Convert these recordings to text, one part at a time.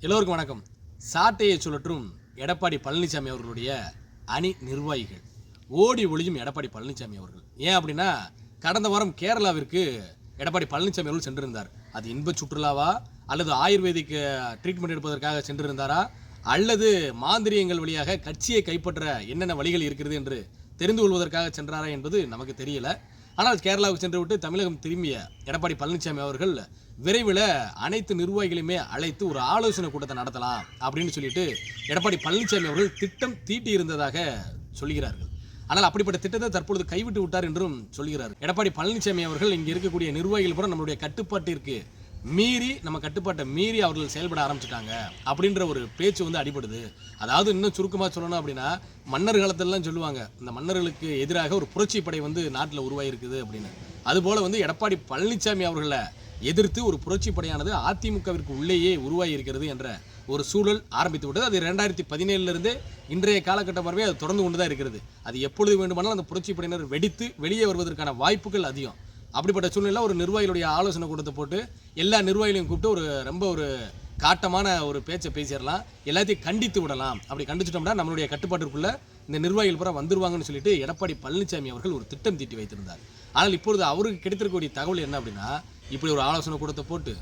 எல்லோருக்கும் வணக்கம். சாட்டையை சுழற்றும் எடப்பாடி பழனிசாமி அவர்களுடைய அணி நிர்வாகிகள். ஓடி ஒளியும் எடப்பாடி பழனிசாமி அவர்கள். ஏன் அப்படின்னா கடந்த வாரம் கேரளாவிற்கு எடப்பாடி பழனிசாமி அவர்கள் சென்றிருந்தார். அது இன்ப சுற்றுலாவா? அல்லது ஆயுர்வேதிக் ட்ரீட்மெண்ட் எடுப்பதற்காக சென்றிருந்தாரா? அல்லது மாந்திரியங்கள் வழியாக கட்சியை கைப்பற்ற என்னென்ன வழிகள் இருக்கிறது என்று தெரிந்து கொள்வதற்காக சென்றாரா என்பது நமக்கு தெரியல. ஆனால் கேரளாவுக்கு சென்று விட்டு தமிழகம் திரும்பிய எடப்பாடி பழனிசாமி அவர்கள் விரைவில் அனைத்து நிர்வாகிகளையுமே அழைத்து ஒரு ஆலோசனை கூட்டத்தை நடத்தலாம் அப்படின்னு சொல்லிட்டு எடப்பாடி பழனிசாமி அவர்கள் திட்டம் தீட்டி இருந்ததாக சொல்கிறார்கள். ஆனால் அப்படிப்பட்ட திட்டத்தை தற்பொழுது கைவிட்டு விட்டார் என்றும் சொல்கிறார். எடப்பாடி பழனிசாமி அவர்கள் இங்கே இருக்கக்கூடிய நிர்வாகிகள் கூட நம்மளுடைய கட்டுப்பாட்டிற்கு மீறி நம்ம கட்டுப்பாட்டை மீறி அவர்கள் செயல்பட ஆரம்பிச்சிட்டாங்க அப்படின்ற ஒரு பேச்சு வந்து அடிபடுது. அதாவது இன்னும் சுருக்கமாக சொல்லணும் அப்படின்னா மன்னர் காலத்திலலாம் சொல்லுவாங்க இந்த மன்னர்களுக்கு எதிராக ஒரு புரட்சி படை வந்து நாட்டில் உருவாகிருக்குது அப்படின்னு. அதுபோல் வந்து எடப்பாடி பழனிசாமி அவர்களை எதிர்த்து ஒரு புரட்சி படையானது அதிமுகவிற்கு உள்ளேயே உருவாகி இருக்கிறது என்ற ஒரு சூழல் ஆரம்பித்து விட்டது அது ரெண்டாயிரத்தி பதினேழுலேருந்து இன்றைய காலகட்டம் வரவே அது தொடர்ந்து கொண்டு தான் இருக்கிறது. அது எப்பொழுது வேண்டுமானாலும் அந்த புரட்சி படையினர் வெடித்து வெளியே வருவதற்கான வாய்ப்புகள் அதிகம். அப்படிப்பட்ட சூழ்நிலை ஒரு நிர்வாகிகளுடைய ஆலோசனை கூட்டத்தை போட்டு எல்லா நிர்வாகிகளையும் கூப்பிட்டு ஒரு ரொம்ப ஒரு காட்டமான ஒரு பேச்சை பேசிடலாம். எல்லாத்தையும் கண்டித்து விடலாம். அப்படி கண்டிச்சிட்டோம்னா நம்மளுடைய கட்டுப்பாட்டிற்குள்ளே இந்த நிர்வாகிகள் பூரா வந்துருவாங்கன்னு சொல்லிட்டு எடப்பாடி பழனிசாமி அவர்கள் ஒரு திட்டம் தீட்டி வைத்திருந்தார். ஆனால் இப்பொழுது அவருக்கு கிடைத்திருக்கக்கூடிய தகவல் என்ன அப்படின்னா இப்படி ஒரு ஆலோசனை கூட்டத்தை போட்டு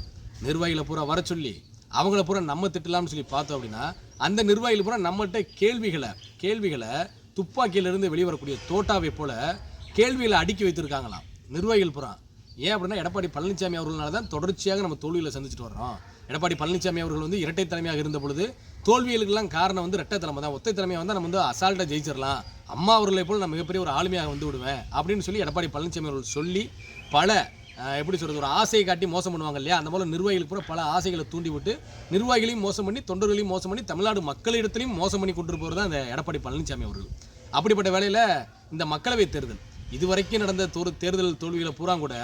நிர்வாகிகளை பூரா வர சொல்லி அவங்கள பூரா நம்ம திட்டலாம்னு சொல்லி பார்த்தோம் அப்படின்னா அந்த நிர்வாகிகள் பூரா நம்மகிட்ட கேள்விகளை கேள்விகளை துப்பாக்கியிலிருந்து வெளிவரக்கூடிய தோட்டாவை போல கேள்விகளை அடுக்கி வைத்திருக்காங்களாம். நிர்வாகிகள் புறம் ஏன் அப்படின்னா எடப்பாடி பழனிசாமி அவர்களால தான் தொடர்ச்சியாக நம்ம தோல்வியில் சந்திச்சுட்டு வர்றோம். எடப்பாடி பழனிசாமி அவர்கள் வந்து இரட்டை தலைமையாக இருந்த பொழுது தோல்விகளுக்கெல்லாம் காரணம் வந்து இரட்டை தலைமை தான். ஒத்தை தலைமையாக வந்து நம்ம வந்து அசால்ட்டாக ஜெயிச்சிடலாம். அம்மா அவர்களை போல் நான் மிகப்பெரிய ஒரு ஆளுமையாக வந்து விடுவேன் அப்படின்னு சொல்லி எடப்பாடி பழனிசாமி அவர்கள் சொல்லி பல எப்படி சொல்கிறது ஒரு ஆசையை காட்டி மோசம் பண்ணுவாங்க இல்லையா? அந்த போல் நிர்வாகிகள் கூட பல ஆசைகளை தூண்டி விட்டு நிர்வாகிகளையும் மோசம் பண்ணி தொண்டர்களையும் மோசம் பண்ணி தமிழ்நாடு மக்களிடத்திலையும் மோசம் பண்ணி கொண்டு போகிறது தான் இந்த எடப்பாடி பழனிசாமி அவர்கள். அப்படிப்பட்ட வேலையில் இந்த மக்களவை தேர்தல். இதுவரைக்கும் நடந்த தோறு தேர்தல் தோல்விகளை பூரா கூட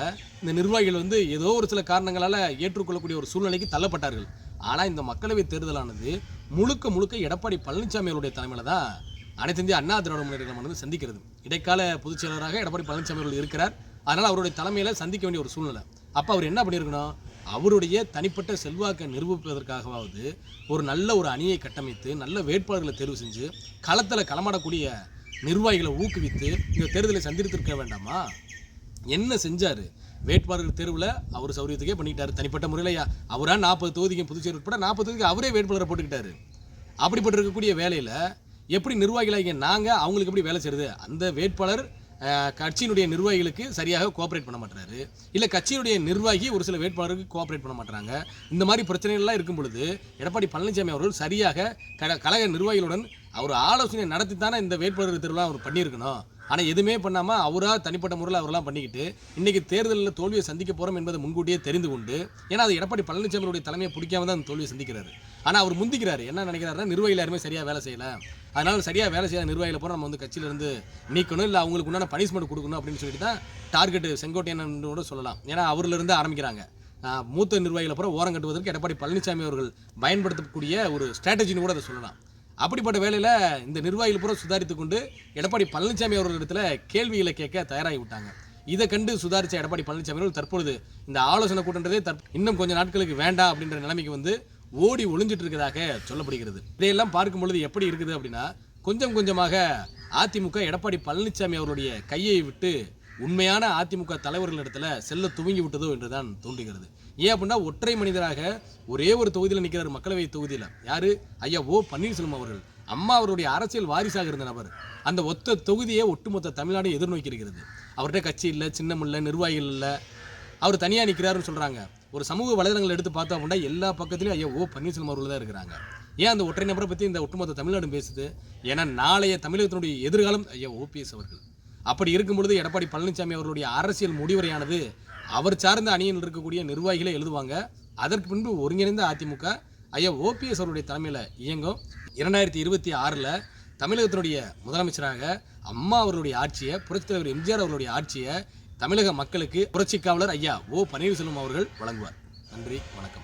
இந்த நிர்வாகிகள் வந்து ஏதோ ஒரு சில காரணங்களால் ஏற்றுக்கொள்ளக்கூடிய ஒரு சூழ்நிலைக்கு தள்ளப்பட்டார்கள். ஆனால் இந்த மக்களவைத் தேர்தலானது முழுக்க முழுக்க எடப்பாடி பழனிசாமி அவருடைய தலைமையில் தான் அனைத்து இந்திய அண்ணா திராவிட முன்னேற்றம் வந்து சந்திக்கிறது. இடைக்கால பொதுச் செயலராக எடப்பாடி பழனிசாமி அவர்கள் இருக்கிறார். அதனால் அவருடைய தலைமையில் சந்திக்க வேண்டிய ஒரு சூழ்நிலை. அப்போ அவர் என்ன பண்ணியிருக்கணும்? அவருடைய தனிப்பட்ட செல்வாக்கை நிரூபிப்பதற்காகவாவது ஒரு நல்ல ஒரு அணியை கட்டமைத்து நல்ல வேட்பாளர்களை தேர்வு செஞ்சு களத்தில் களமாடக்கூடிய நிர்வாகிகளை ஊக்குவித்து இந்த தேர்தலை சந்தித்திருக்க வேண்டாமா? என்ன செஞ்சார்? வேட்பாளர்கள் தேர்வில் அவர் சௌரியத்துக்கே பண்ணிக்கிட்டார் தனிப்பட்ட முறையில் அவரா நாற்பது தொகுதிக்கு புதுச்சேரி உட்பட நாற்பது தொகுதிக்கு அவரே வேட்பாளரை போட்டுக்கிட்டாரு. அப்படிப்பட்டு இருக்கக்கூடிய வேலையில் எப்படி நிர்வாகிகளாகிய நாங்கள் அவங்களுக்கு எப்படி வேலை செய்யுது அந்த வேட்பாளர் கட்சியினுடைய நிர்வாகிகளுக்கு சரியாக கோஆப்ரேட் பண்ண மாட்டாரு இல்லை கட்சியினுடைய நிர்வாகி ஒரு சில வேட்பாளருக்கு கோஆப்ரேட் பண்ண மாட்டாங்க இந்த மாதிரி பிரச்சனைகள்லாம் இருக்கும் பொழுது எடப்பாடி பழனிசாமி அவர்கள் சரியாக கழக நிர்வாகிகளுடன் அவர் ஆலோசனை நடத்தி தானே இந்த வேட்பாளர் திருவிழா அவர் பண்ணியிருக்கணும். ஆனால் எதுவுமே பண்ணாமல் அவராக தனிப்பட்ட முறையில் அவரெல்லாம் பண்ணிக்கிட்டு இன்றைக்கி தேர்தலில் தோல்வியை சந்திக்க போகிறோம் என்பதை முன்கூட்டியே தெரிந்து கொண்டு ஏன்னா அது எடப்பாடி பழனிசாமியுடைய தலைமையை பிடிக்காம தான் அந்த தோல்வியை சந்திக்கிறாரு. ஆனால் அவர் முந்திக்கிறாரு. என்ன நினைக்கிறாருன்னா நிர்வாகிகள் யாருமே சரியாக வேலை செய்யலை. அதனால் சரியாக வேலை செய்யாத நிர்வாகிகளை போகிற நம்ம வந்து கட்சியிலேருந்து நீக்கணும் இல்லை அவங்களுக்கு உண்டான பனிஷ்மெண்ட் கொடுக்கணும் அப்படின்னு சொல்லிட்டு தான் டார்கெட் செங்கோட்டையன் கூட சொல்லலாம். ஏன்னா அவரிலிருந்து ஆரம்பிக்கிறாங்க. மூத்த நிர்வாகிகளை பூரா ஓரம் கட்டுவதற்கு எடப்பாடி பழனிசாமி அவர்கள் பயன்படுத்தக்கூடிய ஒரு ஸ்ட்ராட்டஜின்னு கூட அதை சொல்லலாம். அப்படிப்பட்ட வேலையில் இந்த நிர்வாகிகள் பூரா சுதாரித்து கொண்டு எடப்பாடி பழனிசாமி அவர்களிடத்தில் கேள்விகளை கேட்க தயாராகி விட்டாங்க. இதை கண்டு சுதாரித்த எடப்பாடி பழனிசாமி அவர்கள் தற்பொழுது இந்த ஆலோசனை கூட்டன்றதே தற் இன்னும் கொஞ்சம் நாட்களுக்கு வேண்டாம் அப்படின்ற நிலைமைக்கு வந்து ஓடி ஒளிஞ்சிட்டு இருக்கிறதாக சொல்லப்படுகிறது. இதையெல்லாம் பார்க்கும் பொழுது எப்படி இருக்குது அப்படின்னா கொஞ்சம் கொஞ்சமாக அதிமுக எடப்பாடி பழனிசாமி அவருடைய கையை விட்டு உண்மையான அதிமுக தலைவர்களிடத்துல செல்ல துவங்கி விட்டதோ என்றுதான் தோன்றுகிறது. ஏன் அப்படின்னா ஒற்றை மனிதராக ஒரே ஒரு தொகுதியில் நிற்கிறார் மக்களவை தொகுதியில். யாரு? ஐயா ஓ பன்னீர்செல்வம் அவர்கள். அம்மா அவருடைய அரசியல் வாரிசாக இருந்த நபர். அந்த ஒத்த தொகுதியை ஒட்டுமொத்த தமிழ்நாடு எதிர்நோக்கி இருக்கிறது அவர்கிட்ட கட்சி இல்லை சின்னம் இல்லை நிர்வாகிகள் இல்லை. அவர் தனியாக நிற்கிறாருன்னு சொல்கிறாங்க ஒரு சமூக வலைதளங்கள் எடுத்து பார்த்தோம் அப்படின்னா எல்லா பக்கத்துலையும் ஐயா ஓ பன்னீர்செல்வம் அவர்கள் தான் இருக்கிறாங்க. ஏன் அந்த ஒற்றை நபரை பற்றி இந்த ஒட்டுமொத்த தமிழ்நாடு பேசுது? ஏன்னா நாளைய தமிழகத்தினுடைய எதிர்காலம் ஐயா ஓபிஎஸ் அவர்கள். அப்படி இருக்கும் பொழுது எடப்பாடி பழனிசாமி அவர்களுடைய அரசியல் முடிவுரையானது அவர் சார்ந்த அணியில் இருக்கக்கூடிய நிர்வாகிகளை எழுதுவாங்க. அதற்கு பின்பு ஒருங்கிணைந்த அதிமுக ஐயா ஓபிஎஸ் அவருடைய தலைமையில் இயங்கும். இரண்டாயிரத்தி இருபத்தி ஆறில் தமிழகத்தினுடைய முதலமைச்சராக அம்மா அவர்களுடைய ஆட்சியை புரட்சித் தலைவர் எம்ஜிஆர் அவர்களுடைய ஆட்சியை தமிழக மக்களுக்கு புரட்சி காவலர் ஐயா ஓ பன்னீர்செல்வம் அவர்கள் வழங்குவார். நன்றி வணக்கம்.